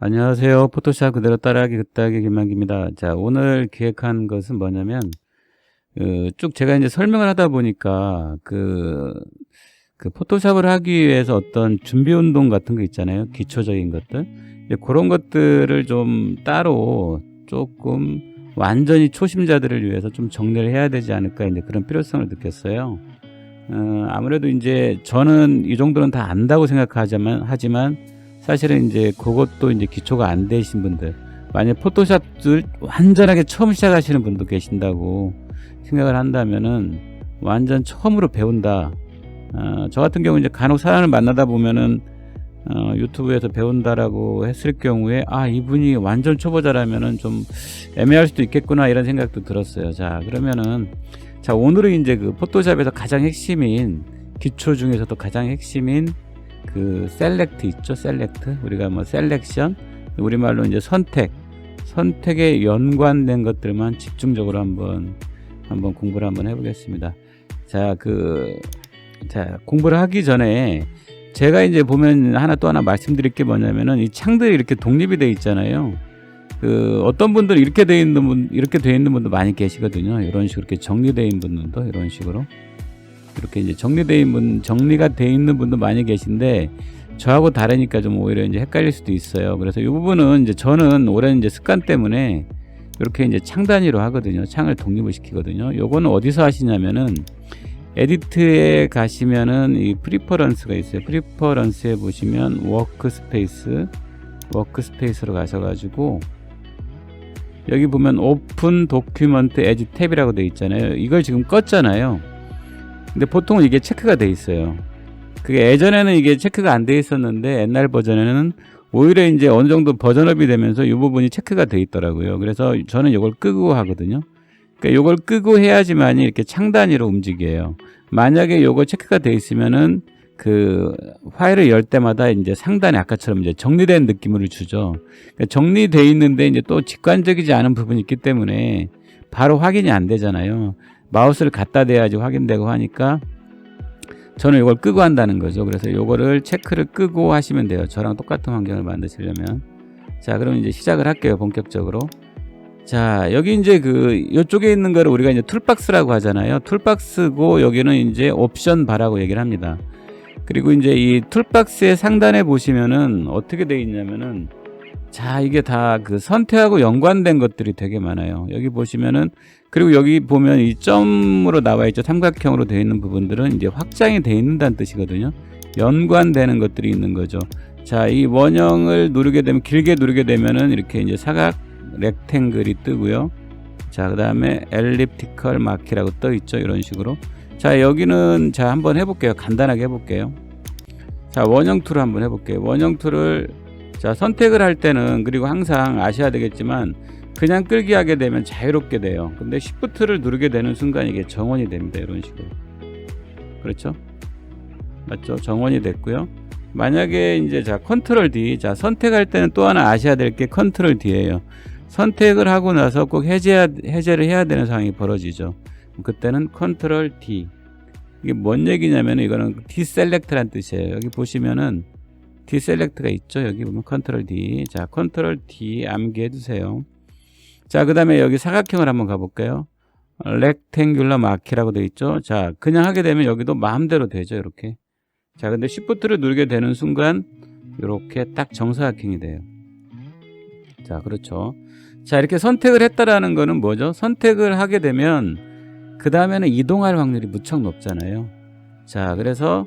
안녕하세요. 포토샵 그대로 따라하기 그따기 김만기입니다. 자, 오늘 기획한 것은 뭐냐면, 그, 쭉 제가 이제 설명을 하다 보니까, 그, 그 포토샵을 하기 위해서 어떤 준비 운동 같은 거 있잖아요. 기초적인 것들. 이제 그런 것들을 좀 따로 조금 완전히 초심자들을 위해서 좀 정리를 해야 되지 않을까 이제 그런 필요성을 느꼈어요. 어, 아무래도 이제 저는 이 정도는 다 안다고 생각하지만 하지만 사실은 이제 그것도 이제 기초가 안 되신 분들 만약 포토샵을 완전하게 처음 시작하시는 분도 계신다고 생각을 한다면은 완전 처음으로 배운다. 어, 저 같은 경우 이제 간혹 사람을 만나다 보면은 어, 유튜브에서 배운다라고 했을 경우에 아 이분이 완전 초보자라면은 좀 애매할 수도 있겠구나 이런 생각도 들었어요. 자 그러면은 자 오늘은 이제 그 포토샵에서 가장 핵심인 기초 중에서도 가장 핵심인 그 셀렉트 있죠 셀렉트 우리가 뭐 셀렉션 우리말로 이제 선택 선택에 연관된 것들만 집중적으로 한번 한번 공부를 한번 해보겠습니다. 자 그 자 공부를 하기 전에 제가 이제 보면 하나 또 하나 말씀드릴 게 뭐냐면은 이 창들이 이렇게 독립이 돼 있잖아요. 그 어떤 분들 이렇게 돼 있는 분 이렇게 돼 있는 분도 많이 계시거든요. 이런 식으로 이렇게 정리돼 있는 분들도 이런 식으로 이렇게 이제 정리돼 있는 분 정리가 돼 있는 분도 많이 계신데 저하고 다르니까 좀 오히려 이제 헷갈릴 수도 있어요. 그래서 이 부분은 이제 저는 오랜 이제 습관 때문에 이렇게 이제 창 단위로 하거든요. 창을 독립을 시키거든요. 요거는 어디서 하시냐면은 에디트에 가시면은 이 프리퍼런스가 있어요. 프리퍼런스에 보시면 워크스페이스 워크스페이스로 가셔 가지고 여기 보면 오픈 도큐먼트 에지 탭이라고 돼 있잖아요. 이걸 지금 껐잖아요. 근데 보통은 이게 체크가 돼 있어요. 그게 예전에는 이게 체크가 안 돼 있었는데 옛날 버전에는 오히려 이제 어느 정도 버전업이 되면서 이 부분이 체크가 돼 있더라고요. 그래서 저는 이걸 끄고 하거든요. 그러니까 이걸 끄고 해야지만 이렇게 창 단위로 움직여요. 만약에 이거 체크가 돼 있으면은 그 파일을 열 때마다 이제 상단에 아까처럼 이제 정리된 느낌을 주죠. 그러니까 정리돼 있는데 이제 또 직관적이지 않은 부분이 있기 때문에 바로 확인이 안 되잖아요. 마우스를 갖다 대야지 확인되고 하니까 저는 이걸 끄고 한다는 거죠. 그래서 이거를 체크를 끄고 하시면 돼요. 저랑 똑같은 환경을 만드시려면. 자, 그럼 이제 시작을 할게요. 본격적으로. 자, 여기 이제 그 이쪽에 있는 거를 우리가 이제 툴박스라고 하잖아요. 툴박스고 여기는 이제 옵션 바라고 얘기를 합니다. 그리고 이제 이 툴박스의 상단에 보시면은 어떻게 돼 있냐면은 자, 이게 다 그 선택하고 연관된 것들이 되게 많아요. 여기 보시면은 그리고 여기 보면 이 점으로 나와 있죠. 삼각형으로 되어 있는 부분들은 이제 확장이 되어 있는다는 뜻이거든요. 연관되는 것들이 있는 거죠. 자, 이 원형을 누르게 되면 길게 누르게 되면은 이렇게 이제 사각 렉탱글이 뜨고요. 자, 그다음에 엘립티컬 마키라고 떠 있죠. 이런 식으로. 자, 여기는 자, 한번 해 볼게요. 간단하게 해 볼게요. 자, 원형 툴을 한번 해 볼게요. 원형 툴을 자, 선택을 할 때는 그리고 항상 아셔야 되겠지만 그냥 끌기 하게 되면 자유롭게 돼요. 근데 Shift를 누르게 되는 순간 이게 정원이 됩니다. 이런 식으로. 그렇죠? 맞죠? 정원이 됐고요. 만약에 이제 자, 컨트롤 D. 자, 선택할 때는 또 하나 아셔야 될 게 컨트롤 D예요. 선택을 하고 나서 꼭 해제 해제를 해야 되는 상황이 벌어지죠. 그때는 컨트롤 D. 이게 뭔 얘기냐면 이거는 디셀렉트란 뜻이에요. 여기 보시면은 디셀렉트가 있죠. 여기 보면 컨트롤 D. 자, 컨트롤 D 암기해 두세요. 자, 그 다음에 여기 사각형을 한번 가 볼까요? 렉탱귤러 마키라고 되어 있죠. 자, 그냥 하게 되면 여기도 마음대로 되죠. 이렇게. 자, 근데 Shift를 누르게 되는 순간 이렇게 딱 정사각형이 돼요. 자, 그렇죠. 자, 이렇게 선택을 했다라는 거는 뭐죠? 선택을 하게 되면 그 다음에는 이동할 확률이 무척 높잖아요. 자, 그래서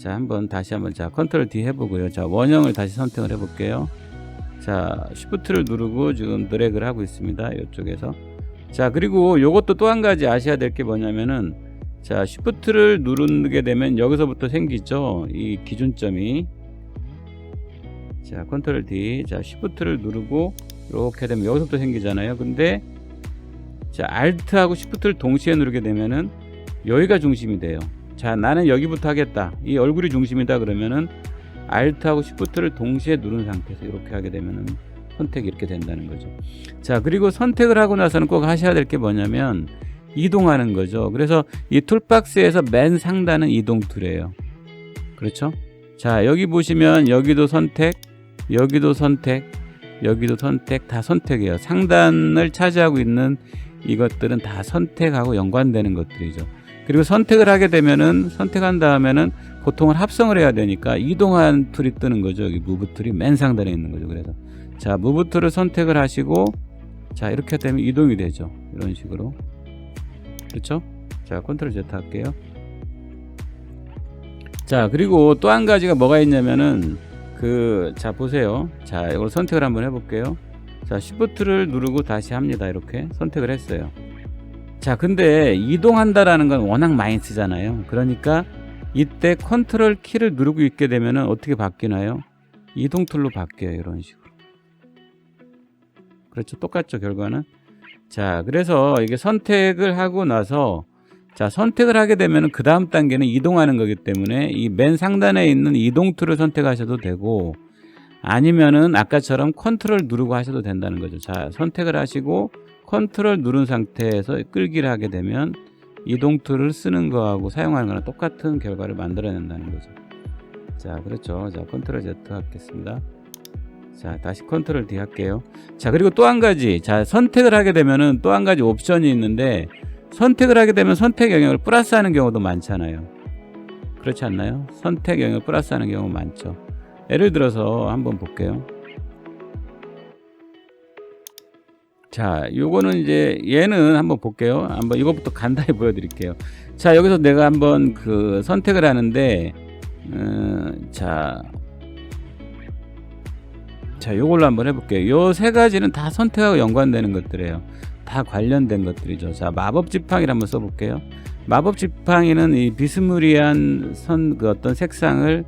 자, 한번 다시 한번 자, 컨트롤 D 해보고요. 자, 원형을 다시 선택을 해볼게요. 자, Shift를 누르고 지금 드래그를 하고 있습니다. 이쪽에서. 자, 그리고 요것도 또 한 가지 아셔야 될 게 뭐냐면은 자, Shift를 누르게 되면 여기서부터 생기죠. 이 기준점이. 자, 컨트롤 D. 자, Shift를 누르고 이렇게 되면 여기서부터 생기잖아요. 근데 자, Alt하고 Shift를 동시에 누르게 되면은 여기가 중심이 돼요. 자, 나는 여기부터 하겠다. 이 얼굴이 중심이다 그러면은 Alt하고 Shift를 동시에 누른 상태에서 이렇게 하게 되면은 선택이 이렇게 된다는 거죠. 자, 그리고 선택을 하고 나서는 꼭 하셔야 될 게 뭐냐면 이동하는 거죠. 그래서 이 툴박스에서 맨 상단은 이동 툴이에요. 그렇죠? 자, 여기 보시면 여기도 선택, 여기도 선택, 여기도 선택 다 선택이에요. 상단을 차지하고 있는 이것들은 다 선택하고 연관되는 것들이죠. 그리고 선택을 하게 되면은 선택한 다음에는 보통은 합성을 해야 되니까 이동한 툴이 뜨는 거죠. 여기 무브 툴이 맨 상단에 있는 거죠. 그래서 자 무브 툴을 선택을 하시고 자 이렇게 되면 이동이 되죠. 이런 식으로 그렇죠? 자 컨트롤 Z 할게요. 자 그리고 또 한 가지가 뭐가 있냐면은 그 자 보세요. 자 이걸 선택을 한번 해볼게요. 자 Shift를 누르고 다시 합니다. 이렇게 선택을 했어요. 자 근데 이동한다라는 건 워낙 많이 쓰잖아요. 그러니까 이때 컨트롤 키를 누르고 있게 되면은 어떻게 바뀌나요? 이동 툴로 바뀌어요. 이런 식으로. 그렇죠. 똑같죠. 결과는. 자 그래서 이게 선택을 하고 나서 자 선택을 하게 되면 그 다음 단계는 이동하는 거기 때문에 이 맨 상단에 있는 이동 툴을 선택하셔도 되고 아니면은 아까처럼 컨트롤 누르고 하셔도 된다는 거죠 자 선택을 하시고 컨트롤 누른 상태에서 끌기를 하게 되면 이동 툴을 쓰는 거하고 사용하는 거랑 똑같은 결과를 만들어낸다는 거죠 자 그렇죠 자 컨트롤 Z 하겠습니다 자 다시 컨트롤 D 할게요 자 그리고 또 한 가지 자 선택을 하게 되면은 또 한 가지 옵션이 있는데 선택을 하게 되면 선택 영역을 플러스 하는 경우도 많잖아요. 그렇지 않나요? 선택 영역을 플러스 하는 경우 많죠. 예를 들어서 한번 볼게요. 자, 요거는 이제 얘는 한번 볼게요. 한번 이것부터 간단히 보여드릴게요. 자, 여기서 내가 한번 그 선택을 하는데, 어, 자, 자, 요걸로 한번 해볼게요. 요 세 가지는 다 선택하고 연관되는 것들이에요. 다 관련된 것들이죠. 자, 마법 지팡이를 한번 써볼게요. 마법 지팡이는 이 비스무리한 선, 그 어떤 색상을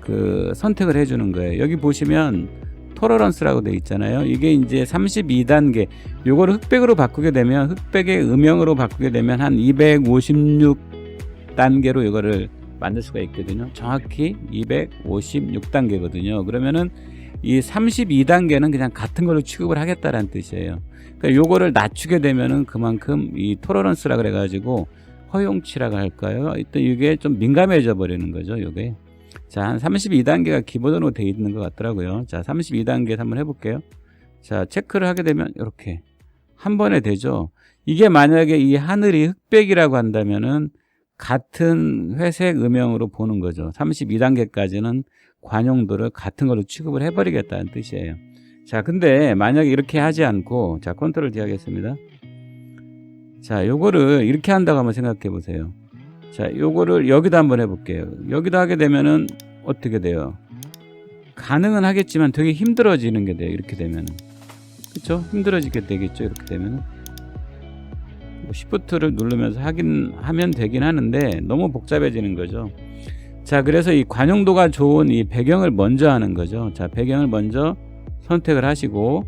그 선택을 해주는 거예요. 여기 보시면 토러런스라고 돼 있잖아요. 이게 이제 32단계. 요거를 흑백으로 바꾸게 되면 흑백의 음영으로 바꾸게 되면 한 256단계로 이거를 만들 수가 있거든요. 정확히 256단계거든요. 그러면은 이 32단계는 그냥 같은 걸로 취급을 하겠다라는 뜻이에요. 그러니까 요거를 낮추게 되면은 그만큼 이 토러런스라 그래 가지고 허용치라고 할까요? 일단 이게 좀 민감해져 버리는 거죠, 요게. 자, 한 32단계가 기본으로 돼 있는 것 같더라고요. 자, 32단계 한번 해 볼게요. 자, 체크를 하게 되면 이렇게 한 번에 되죠. 이게 만약에 이 하늘이 흑백이라고 한다면은 같은 회색 음영으로 보는 거죠. 32단계까지는 관용도를 같은 걸로 취급을 해버리겠다는 뜻이에요. 자, 근데 만약에 이렇게 하지 않고, 자, 컨트롤 D 하겠습니다. 자, 요거를 이렇게 한다고 한번 생각해 보세요. 자, 요거를 여기다 한번 해볼게요. 여기다 하게 되면은 어떻게 돼요? 가능은 하겠지만 되게 힘들어지는 게 돼요. 이렇게 되면은. 그쵸? 힘들어지게 되겠죠. 이렇게 되면은. 뭐 시프트를 누르면서 하긴, 하면 되긴 하는데 너무 복잡해지는 거죠. 자, 그래서 이 관용도가 좋은 이 배경을 먼저 하는 거죠. 자, 배경을 먼저 선택을 하시고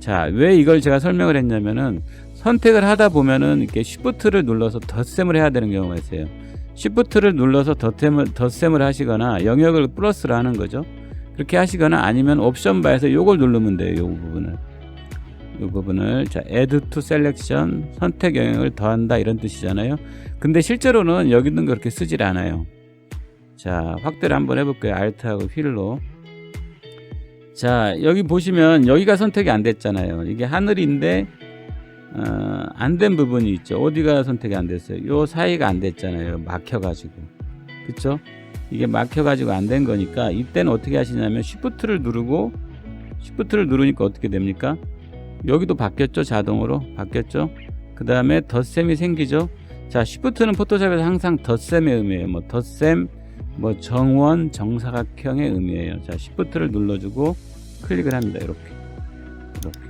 자, 왜 이걸 제가 설명을 했냐면은 선택을 하다 보면은 이렇게 시프트를 눌러서 덧셈을 해야 되는 경우가 있어요. 시프트를 눌러서 덧셈을, 덧셈을 하시거나 영역을 플러스를 하는 거죠. 그렇게 하시거나 아니면 옵션 바에서 요걸 누르면 돼요. 요 부분을. 이 부분을 자 add to selection 선택 영역을 더한다 이런 뜻이잖아요. 근데 실제로는 여기 있는 거 그렇게 쓰질 않아요. 자 확대를 한번 해 볼게요. Alt하고 휠로 자 여기 보시면 여기가 선택이 안 됐잖아요. 이게 하늘인데 어, 안된 부분이 있죠. 어디가 선택이 안 됐어요? 요 사이가 안 됐잖아요. 막혀가지고. 그쵸? 이게 막혀가지고 안 된 거니까 이때는 어떻게 하시냐면 Shift를 누르고 Shift를 누르니까 어떻게 됩니까? 여기도 바뀌었죠? 자동으로? 바뀌었죠? 그 다음에 덧셈이 생기죠? 자 시프트는 포토샵에서 항상 덧셈의 의미예요. 뭐 덧셈 뭐 정원 정사각형의 의미예요. 자 시프트를 눌러주고 클릭을 합니다. 이렇게. 이렇게.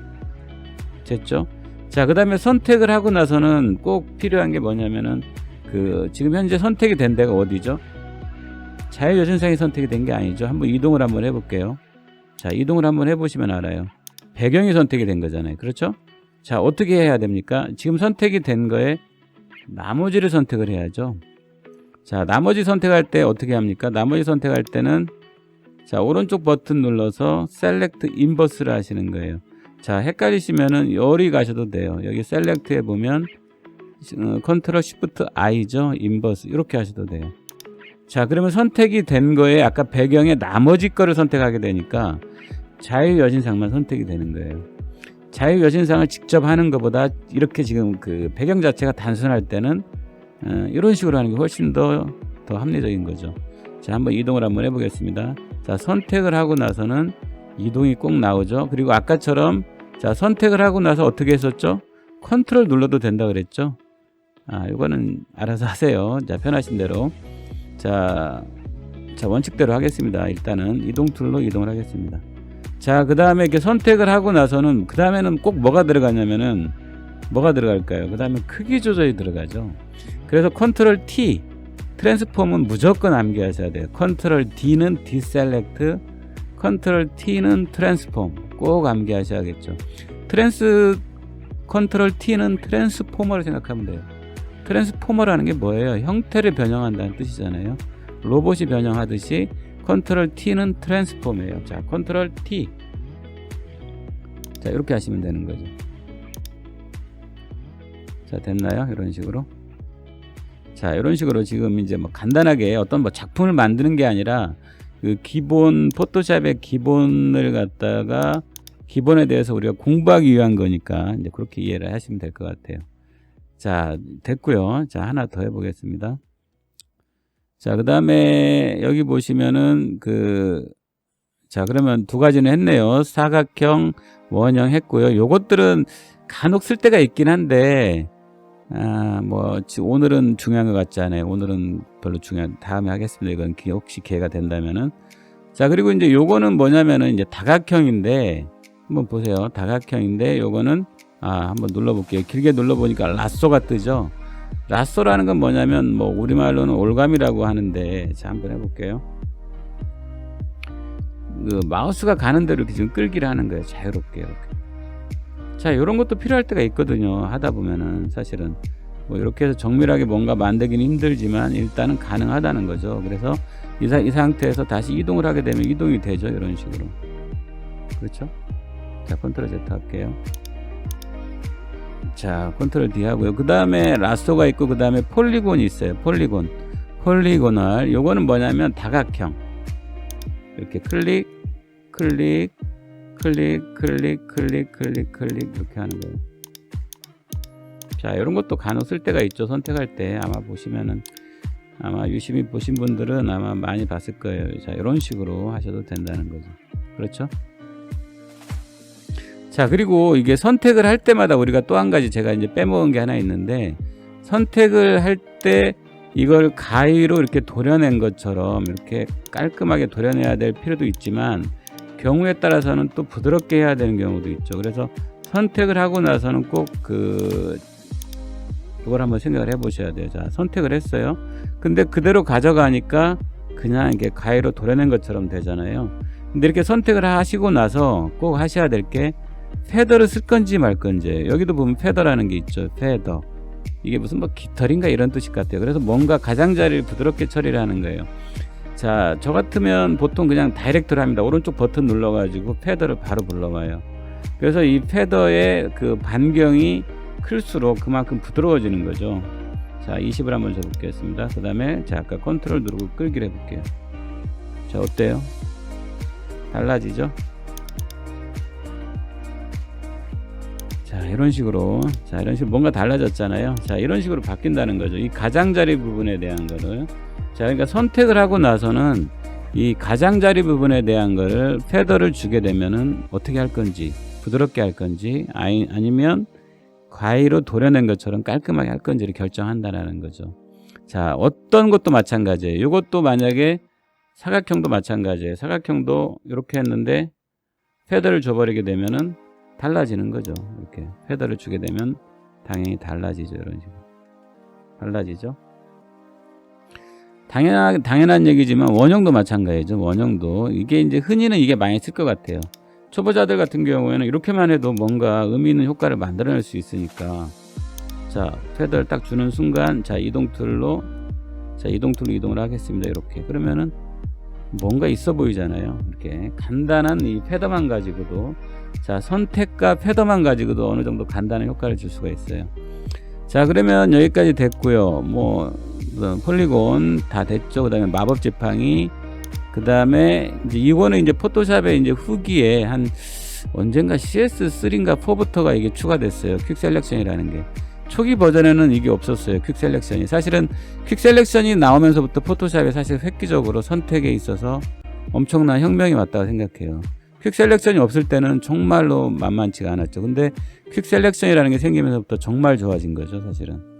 됐죠 자 그 다음에 선택을 하고 나서는 꼭 필요한 게 뭐냐면은 그 지금 현재 선택이 된 데가 어디죠 자유여신상이 선택이 된 게 아니죠 한번 이동을 한번 해볼게요 자 이동을 한번 해보시면 알아요 배경이 선택이 된 거잖아요. 그렇죠? 자, 어떻게 해야 됩니까? 지금 선택이 된 거에 나머지를 선택을 해야죠. 자, 나머지 선택할 때 어떻게 합니까? 나머지 선택할 때는 자, 오른쪽 버튼 눌러서 셀렉트 인버스를 하시는 거예요. 자, 헷갈리시면은 여기 가셔도 돼요. 여기 셀렉트에 보면 어, 컨트롤 시프트 I죠. 인버스 이렇게 하셔도 돼요. 자, 그러면 선택이 된 거에 아까 배경에 나머지 거를 선택하게 되니까 자유 여신상만 선택이 되는 거예요. 자유 여신상을 직접 하는 것보다 이렇게 지금 그 배경 자체가 단순할 때는 어, 이런 식으로 하는 게 훨씬 더, 더 합리적인 거죠. 자, 한번 이동을 한번 해보겠습니다. 자, 선택을 하고 나서는 이동이 꼭 나오죠. 그리고 아까처럼 자, 선택을 하고 나서 어떻게 했었죠? 컨트롤 눌러도 된다 그랬죠? 아, 이거는 알아서 하세요. 자, 편하신 대로. 자, 자, 원칙대로 하겠습니다. 일단은 이동 툴로 이동을 하겠습니다. 자, 그 다음에 이렇게 선택을 하고 나서는, 그 다음에는 꼭 뭐가 들어가냐면은, 뭐가 들어갈까요? 그 다음에 크기 조절이 들어가죠. 그래서 컨트롤 T, 트랜스폼은 무조건 암기하셔야 돼요. 컨트롤 D는 디셀렉트, 컨트롤 T는 트랜스폼. 꼭 암기하셔야겠죠. 트랜스, 컨트롤 T는 트랜스포머를 생각하면 돼요. 트랜스포머라는 게 뭐예요? 형태를 변형한다는 뜻이잖아요. 로봇이 변형하듯이 컨트롤 T는 트랜스폼이에요. 자, 컨트롤 T. 자, 이렇게 하시면 되는 거죠. 자, 됐나요? 이런 식으로. 자, 이런 식으로 지금 이제 뭐 간단하게 어떤 뭐 작품을 만드는 게 아니라 그 기본 포토샵의 기본을 갖다가 기본에 대해서 우리가 공부하기 위한 거니까 이제 그렇게 이해를 하시면 될 것 같아요. 자, 됐고요. 자, 하나 더 해보겠습니다. 자, 그 다음에 여기 보시면은 그, 자, 그러면 두 가지는 했네요. 사각형, 원형 했고요. 요것들은 간혹 쓸 때가 있긴 한데, 아, 뭐, 지- 오늘은 중요한 것 같지 않아요. 오늘은 별로 중요한, 다음에 하겠습니다. 이건 기- 혹시 기회가 된다면은. 자, 그리고 이제 요거는 뭐냐면은 이제 다각형인데, 한번 보세요. 다각형인데, 요거는, 아, 한번 눌러볼게요. 길게 눌러보니까 라쏘가 뜨죠. 라쏘라는 건 뭐냐면, 뭐, 우리말로는 올감이라고 하는데, 자, 한번 해볼게요. 그, 마우스가 가는 대로 지금 끌기를 하는 거예요. 자유롭게, 이렇게. 자, 이런 것도 필요할 때가 있거든요. 하다 보면은 사실은 뭐 이렇게 해서 정밀하게 뭔가 만들기는 힘들지만 일단은 가능하다는 거죠. 그래서 이, 사- 이 상태에서 다시 이동을 하게 되면 이동이 되죠. 이런 식으로. 그렇죠? 자, 컨트롤 Z 할게요. 자, 컨트롤 D 하고요. 그 다음에 라쏘가 있고 그 다음에 폴리곤이 있어요. 폴리곤. 폴리고널. 요거는 뭐냐면 다각형. 이렇게 클릭, 클릭, 클릭, 클릭, 클릭, 클릭, 클릭 이렇게 하는 거예요. 자, 이런 것도 간혹 쓸 때가 있죠. 선택할 때 아마 보시면은 아마 유심히 보신 분들은 아마 많이 봤을 거예요. 자, 이런 식으로 하셔도 된다는 거죠. 그렇죠? 자, 그리고 이게 선택을 할 때마다 우리가 또 한 가지 제가 이제 빼먹은 게 하나 있는데 선택을 할 때 이걸 가위로 이렇게 도려낸 것처럼 이렇게 깔끔하게 도려내야 될 필요도 있지만 경우에 따라서는 또 부드럽게 해야 되는 경우도 있죠. 그래서 선택을 하고 나서는 꼭그 이걸 한번 생각을 해보셔야 돼요. 자, 선택을 했어요. 근데 그대로 가져가니까 그냥 이게 가위로 도려낸 것처럼 되잖아요. 근데 이렇게 선택을 하시고 나서 꼭 하셔야 될 게 페더를 쓸 건지 말 건지 여기도 보면 페더라는 게 있죠. 페더. 이게 무슨 뭐 깃털인가 이런 것 같아요. 그래서 뭔가 가장자리를 부드럽게 처리를 하는 거예요. 자, 저 같으면 보통 그냥 다이렉트로 합니다. 오른쪽 버튼 눌러가지고 패더를 바로 불러와요. 그래서 이 패더의 그 반경이 클수록 그만큼 부드러워지는 거죠. 자, 20을 한번 줘보겠습니다. 그 다음에 자, 아까 컨트롤 누르고 끌기를 해볼게요. 자, 어때요? 달라지죠? 자, 이런 식으로. 자, 이런 식으로 뭔가 달라졌잖아요. 자, 이런 식으로 바뀐다는 거죠. 이 가장자리 부분에 대한 거를. 자, 그러니까 선택을 하고 나서는 이 가장자리 부분에 대한 거를 패더를 주게 되면은 어떻게 할 건지 부드럽게 할 건지 아니, 아니면 과위로 도려낸 것처럼 깔끔하게 할 건지를 결정한다라는 거죠. 자, 어떤 것도 마찬가지예요. 이것도 만약에 사각형도 마찬가지예요. 사각형도 이렇게 했는데 패더를 줘버리게 되면은 달라지는 거죠. 이렇게 패더를 주게 되면 당연히 달라지죠. 이런 식으로 달라지죠. 당연한 당연한 얘기지만 원형도 마찬가지죠. 원형도 이게 이제 흔히는 이게 많이 쓸 것 같아요. 초보자들 같은 경우에는 이렇게만 해도 뭔가 의미 있는 효과를 만들어낼 수 있으니까 자 패드를 딱 주는 순간 자 이동 툴로 자 이동 툴로 이동을 하겠습니다. 이렇게 그러면은 뭔가 있어 보이잖아요. 이렇게 간단한 이 패더만 가지고도 자 선택과 패더만 가지고도 어느 정도 간단한 효과를 줄 수가 있어요. 자 그러면 여기까지 됐고요. 뭐 폴리곤 다 됐죠. 그 다음에 마법 지팡이 그 다음에 이제 이거는 이제 포토샵의 이제 후기에 한 언젠가 CS3인가 4부터가 이게 추가됐어요. 퀵 셀렉션이라는 게. 초기 버전에는 이게 없었어요. 퀵 셀렉션이. 사실은 퀵 셀렉션이 나오면서부터 포토샵에 사실 획기적으로 선택에 있어서 엄청난 혁명이 왔다고 생각해요. 퀵 셀렉션이 없을 때는 정말로 만만치가 않았죠. 근데 퀵 셀렉션이라는 게 생기면서부터 정말 좋아진 거죠, 사실은.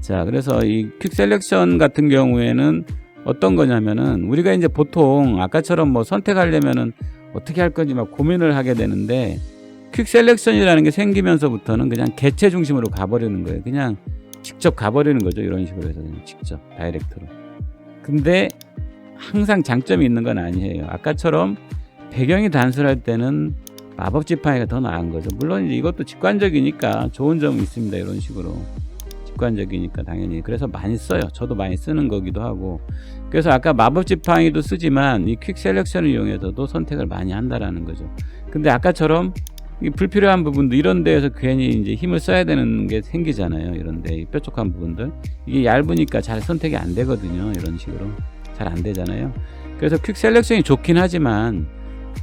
자, 그래서 이 퀵 셀렉션 같은 경우에는 어떤 거냐면은 우리가 이제 보통 아까처럼 뭐 선택하려면은 어떻게 할 건지 막 고민을 하게 되는데 퀵 셀렉션이라는 게 생기면서부터는 그냥 개체 중심으로 가버리는 거예요. 그냥 직접 가버리는 거죠. 이런 식으로 해서 그냥 직접 다이렉트로. 근데 항상 장점이 있는 건 아니에요. 아까처럼 배경이 단순할 때는 마법 지팡이가 더 나은 거죠. 물론 이것도 직관적이니까 좋은 점은 있습니다. 이런 식으로. 직관적이니까 당연히 그래서 많이 써요. 저도 많이 쓰는 거기도 하고 그래서 아까 마법 지팡이도 쓰지만 이 퀵 셀렉션을 이용해서도 선택을 많이 한다라는 거죠. 근데 아까처럼 이 불필요한 부분도 이런 데에서 괜히 이제 힘을 써야 되는 게 생기잖아요. 이런데 이 뾰족한 부분들 이게 얇으니까 잘 선택이 안 되거든요. 이런 식으로 잘 안 되잖아요. 그래서 퀵 셀렉션이 좋긴 하지만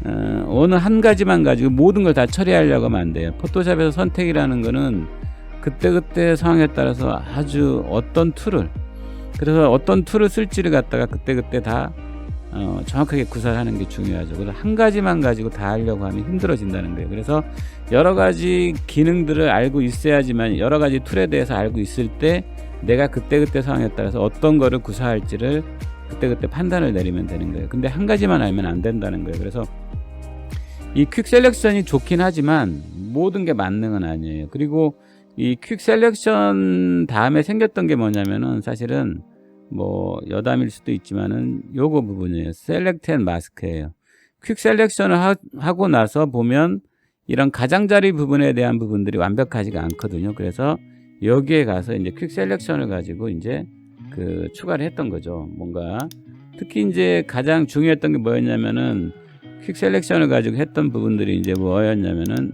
어, 어느 한 가지만 가지고 모든 걸 다 처리하려고 하면 안 돼요. 포토샵에서 선택이라는 거는 그때그때 상황에 따라서 아주 어떤 툴을 그래서 어떤 툴을 쓸지를 갖다가 그때그때 다 어, 정확하게 구사하는 게 중요하죠. 그래서 한 가지만 가지고 다 하려고 하면 힘들어진다는 거예요. 그래서 여러 가지 기능들을 알고 있어야지만 여러 가지 툴에 대해서 알고 있을 때 내가 그때그때 상황에 따라서 어떤 거를 구사할지를 그때그때 판단을 내리면 되는 거예요. 근데 한 가지만 알면 안 된다는 거예요. 그래서 이 퀵 셀렉션이 좋긴 하지만 모든 게 만능은 아니에요. 그리고 이 퀵 셀렉션 다음에 생겼던 게 뭐냐면은 사실은 뭐 여담일 수도 있지만은 요거 부분이에요. 셀렉트 앤 마스크예요. 퀵 셀렉션을 하, 하고 나서 보면 이런 가장자리 부분에 대한 부분들이 완벽하지가 않거든요. 그래서 여기에 가서 이제 퀵 셀렉션을 가지고 이제 그 추가를 했던 거죠. 뭔가 특히 이제 가장 중요했던 게 뭐였냐면은 퀵 셀렉션을 가지고 했던 부분들이 이제 뭐였냐면은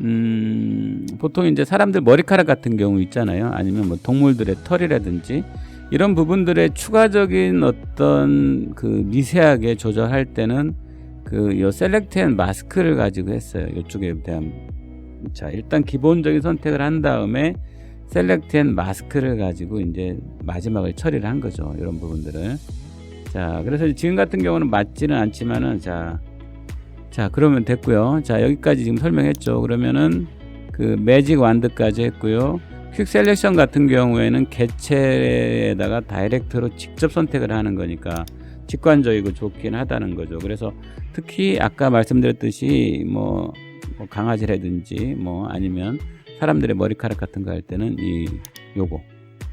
음, 보통 이제 사람들 머리카락 같은 경우 있잖아요. 아니면 뭐 동물들의 털이라든지 이런 부분들의 추가적인 어떤 그 미세하게 조절할 때는 그요 셀렉트 앤 마스크를 가지고 했어요. 이쪽에 대한 자, 일단 기본적인 선택을 한 다음에 셀렉트 앤 마스크를 가지고 이제 마지막을 처리를 한 거죠. 이런 부분들을. 자, 그래서 지금 같은 경우는 맞지는 않지만은 자, 자, 그러면 됐고요. 자, 여기까지 지금 설명했죠. 그러면은 그 매직 완드까지 했고요. 퀵 셀렉션 같은 경우에는 개체에다가 다이렉트로 직접 선택을 하는 거니까 직관적이고 좋긴 하다는 거죠. 그래서 특히 아까 말씀드렸듯이 뭐, 뭐 강아지라든지 뭐 아니면 사람들의 머리카락 같은 거 할 때는 이 요거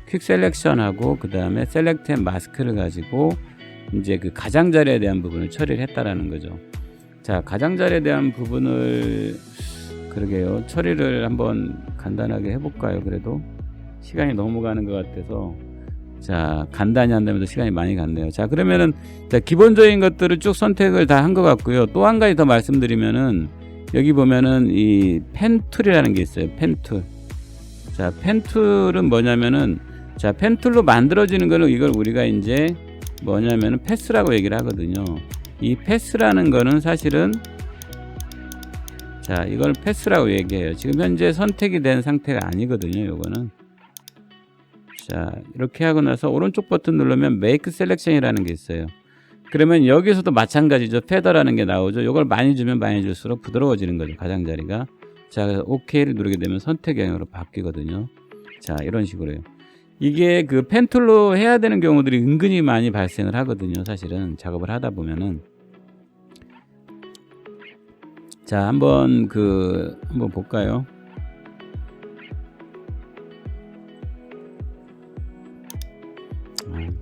퀵 셀렉션하고 그 다음에 셀렉트 앤 마스크를 가지고 이제 그 가장자리에 대한 부분을 처리를 했다라는 거죠. 자 가장자리에 대한 부분을 그러게요 처리를 한번 간단하게 해볼까요? 그래도 시간이 너무 가는 것 같아서 자 간단히 한다면서 시간이 많이 갔네요. 자 그러면은 자 기본적인 것들을 쭉 선택을 다 한 것 같고요. 또 한 가지 더 말씀드리면은 여기 보면은 이 펜툴이라는 게 있어요. 펜툴. 자 펜툴은 뭐냐면은 자 펜툴로 만들어지는 거는 이걸 우리가 이제 뭐냐면은 패스라고 얘기를 하거든요. 이 패스라는 거는 사실은 자 이걸 패스라고 얘기해요. 지금 현재 선택이 된 상태가 아니거든요. 요거는 자 이렇게 하고 나서 오른쪽 버튼 누르면 메이크 셀렉션이라는 게 있어요. 그러면 여기서도 마찬가지죠. 페더라는 게 나오죠. 이걸 많이 주면 많이 줄수록 부드러워지는 거죠. 가장자리가. 자, 그래서 OK를 누르게 되면 선택 영역으로 바뀌거든요. 자, 이런 식으로요. 이게 그 펜툴로 해야 되는 경우들이 은근히 많이 발생을 하거든요. 사실은 작업을 하다 보면은. 자, 한번 그 한번 볼까요?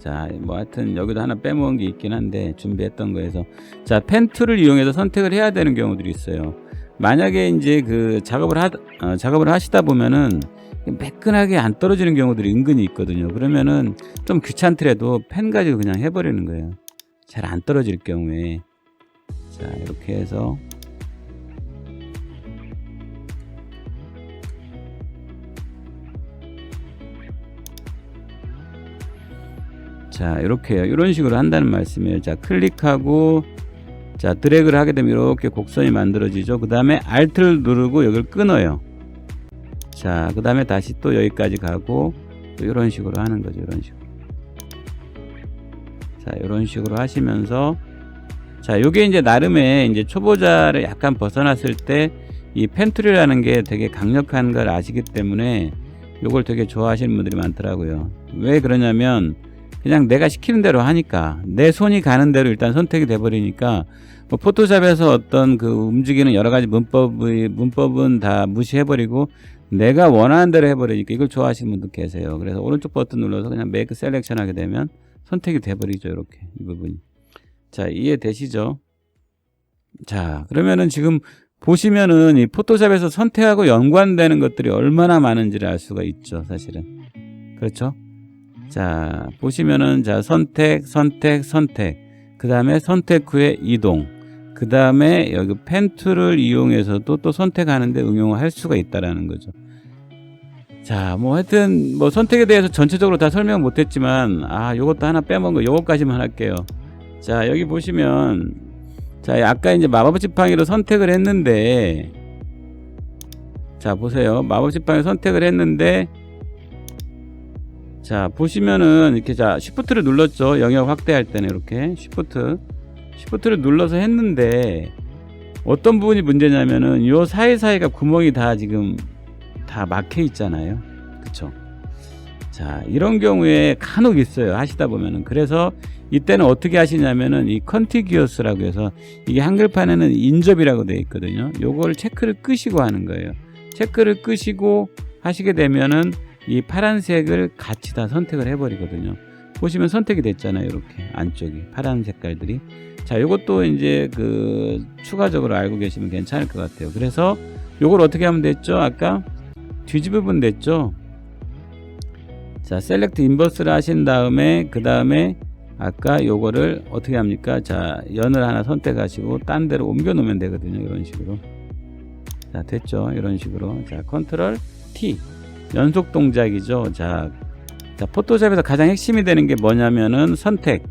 자, 뭐 하여튼 여기도 하나 빼먹은 게 있긴 한데 준비했던 거에서 자, 펜 툴을 이용해서 선택을 해야 되는 경우들이 있어요. 만약에 이제 그 작업을 하 어, 작업을 하시다 보면은 매끈하게 안 떨어지는 경우들이 은근히 있거든요. 그러면은 좀 귀찮더라도 펜 가지고 그냥 해버리는 거예요. 잘 안 떨어질 경우에 자 이렇게 해서 자, 이렇게 요. 이런 식으로 한다는 말씀이에요. 자, 클릭하고 자, 드래그를 하게 되면 이렇게 곡선이 만들어지죠. 그 다음에 Alt를 누르고 여기를 끊어요. 자, 그 다음에 다시 또 여기까지 가고 또 이런 식으로 하는 거죠. 이런 식으로. 자, 이런 식으로 하시면서 자, 요게 이제 나름의 이제 초보자를 약간 벗어났을 때 이 펜툴이라는 게 되게 강력한 걸 아시기 때문에 요걸 되게 좋아하시는 분들이 많더라고요. 왜 그러냐면 그냥 내가 시키는 대로 하니까 내 손이 가는 대로 일단 선택이 돼 버리니까 뭐 포토샵에서 어떤 그 움직이는 여러 가지 문법의 문법은 다 무시해 버리고 내가 원하는 대로 해 버리니까 이걸 좋아하시는 분도 계세요. 그래서 오른쪽 버튼 눌러서 그냥 메이크 셀렉션 하게 되면 선택이 돼 버리죠. 이렇게 이 부분이. 자, 이해되시죠? 자, 그러면은 지금 보시면은 이 포토샵에서 선택하고 연관되는 것들이 얼마나 많은지를 알 수가 있죠, 사실은. 그렇죠? 자, 보시면은 자, 선택, 선택, 선택. 그 다음에 선택 후에 이동. 그 다음에 여기 펜 툴을 이용해서도 또 선택하는데 응용을 할 수가 있다라는 거죠. 자, 뭐 하여튼 뭐 선택에 대해서 전체적으로 다 설명 못 했지만 아, 요것도 하나 빼먹은 거 요것까지만 할게요. 자, 여기 보시면 자, 아까 이제 마법 지팡이로 선택을 했는데 자, 보세요. 마법 지팡이 선택을 했는데 자, 보시면은 이렇게 자, 시프트를 눌렀죠. 영역 확대할 때는 이렇게 시프트 시프트를 눌러서 했는데 어떤 부분이 문제냐면은 요 사이사이가 구멍이 다 지금 다 막혀 있잖아요. 그쵸? 자, 이런 경우에 간혹 있어요. 하시다 보면은. 그래서 이때는 어떻게 하시냐면은 이 컨티기어스라고 해서 이게 한글판에는 인접이라고 되어 있거든요. 요걸 체크를 끄시고 하는 거예요. 체크를 끄시고 하시게 되면은 이 파란색을 같이 다 선택을 해버리거든요. 보시면 선택이 됐잖아요. 이렇게 안쪽이 파란 색깔들이. 자, 요것도 이제 그 추가적으로 알고 계시면 괜찮을 것 같아요. 그래서 요걸 어떻게 하면 됐죠? 아까 뒤집으면 됐죠? 자, 셀렉트 인버스를 하신 다음에 그 다음에 아까 요거를 어떻게 합니까? 자, 연을 하나 선택하시고 딴 데로 옮겨 놓으면 되거든요. 이런 식으로. 자, 됐죠? 이런 식으로. 자, 컨트롤 T. 연속 동작이죠. 자, 자, 포토샵에서 가장 핵심이 되는 게 뭐냐면은 선택,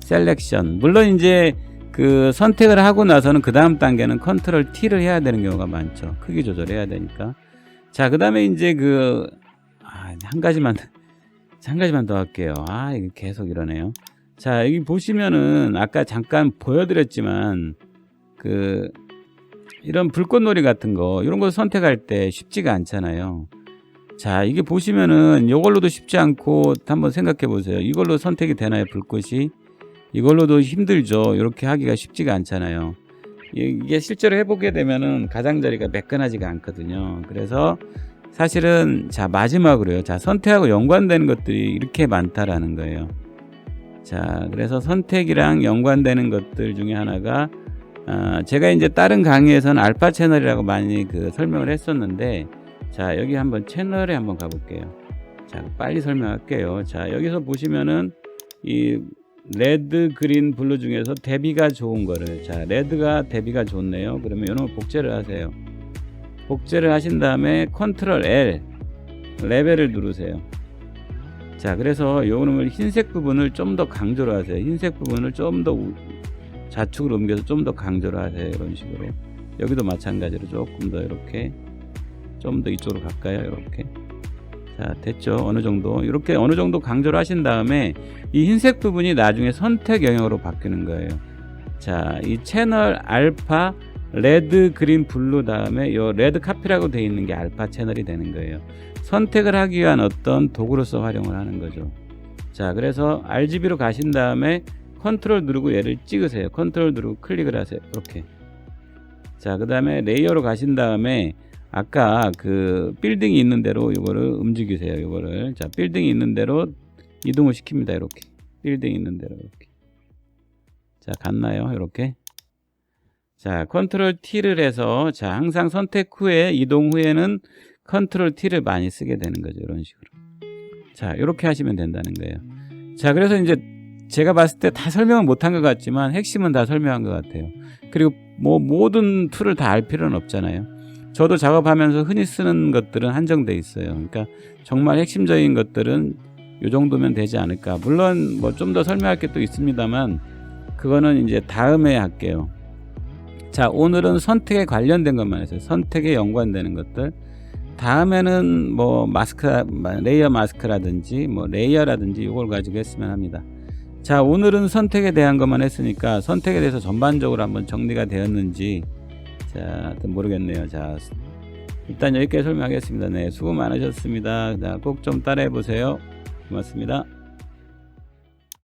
셀렉션. 물론 이제 그 선택을 하고 나서는 그 다음 단계는 컨트롤 T를 해야 되는 경우가 많죠. 크기 조절해야 되니까. 자, 그 다음에 이제 그, 아, 한 가지만, 한 가지만 더 할게요. 아, 이게 계속 이러네요. 자, 여기 보시면은 아까 잠깐 보여드렸지만 그, 이런 불꽃놀이 같은 거, 이런 거 선택할 때 쉽지가 않잖아요. 자, 이게 보시면은 이걸로도 쉽지 않고 한번 생각해 보세요. 이걸로 선택이 되나요, 불꽃이? 이걸로도 힘들죠. 이렇게 하기가 쉽지가 않잖아요. 이게 실제로 해보게 되면은 가장자리가 매끈하지가 않거든요. 그래서 사실은 자 마지막으로요. 자 선택하고 연관되는 것들이 이렇게 많다라는 거예요. 자 그래서 선택이랑 연관되는 것들 중에 하나가 아, 제가 이제 다른 강의에서는 알파 채널이라고 많이 그 설명을 했었는데 자 여기 한번 채널에 한번 가볼게요. 자 빨리 설명할게요. 자 여기서 보시면은 이 레드, 그린, 블루 중에서 대비가 좋은 거를 자 레드가 대비가 좋네요. 그러면 이런 거 복제를 하세요. 복제를 하신 다음에 컨트롤 L 레벨을 누르세요. 자 그래서 요 놈을 흰색 부분을 좀 더 강조를 하세요. 흰색 부분을 좀 더 좌측으로 옮겨서 좀 더 강조를 하세요. 이런 식으로 여기도 마찬가지로 조금 더 이렇게 좀 더 이쪽으로 갈까요? 이렇게 자 됐죠. 어느 정도. 이렇게 어느 정도 강조를 하신 다음에 이 흰색 부분이 나중에 선택 영역으로 바뀌는 거예요. 자 이 채널 알파 레드 그린 블루 다음에 요 레드 카피라고 되어 있는 게 알파 채널이 되는 거예요. 선택을 하기 위한 어떤 도구로서 활용을 하는 거죠. 자 그래서 RGB로 가신 다음에 컨트롤 누르고 얘를 찍으세요. 컨트롤 누르고 클릭을 하세요. 이렇게. 자 그 다음에 레이어로 가신 다음에 아까 그 빌딩이 있는 대로 이거를 움직이세요. 이거를 자 빌딩이 있는 대로 이동을 시킵니다. 이렇게 빌딩 있는 대로 이렇게 자 갔나요? 이렇게 자 컨트롤 T를 해서 자 항상 선택 후에 이동 후에는 컨트롤 T를 많이 쓰게 되는 거죠. 이런 식으로 자 이렇게 하시면 된다는 거예요. 자 그래서 이제 제가 봤을 때 다 설명은 못한 것 같지만 핵심은 다 설명한 것 같아요. 그리고 뭐 모든 툴을 다 알 필요는 없잖아요. 저도 작업하면서 흔히 쓰는 것들은 한정돼 있어요. 그러니까 정말 핵심적인 것들은 요 정도면 되지 않을까. 물론 뭐 좀 더 설명할 게 또 있습니다만 그거는 이제 다음에 할게요. 자, 오늘은 선택에 관련된 것만 했어요. 선택에 연관되는 것들. 다음에는 뭐 마스크, 레이어 마스크라든지 뭐 레이어라든지 이걸 가지고 했으면 합니다. 자, 오늘은 선택에 대한 것만 했으니까 선택에 대해서 전반적으로 한번 정리가 되었는지 자, 모르겠네요. 자, 일단 여기까지 설명하겠습니다. 네, 수고 많으셨습니다. 자, 꼭 좀 따라해 보세요. 고맙습니다.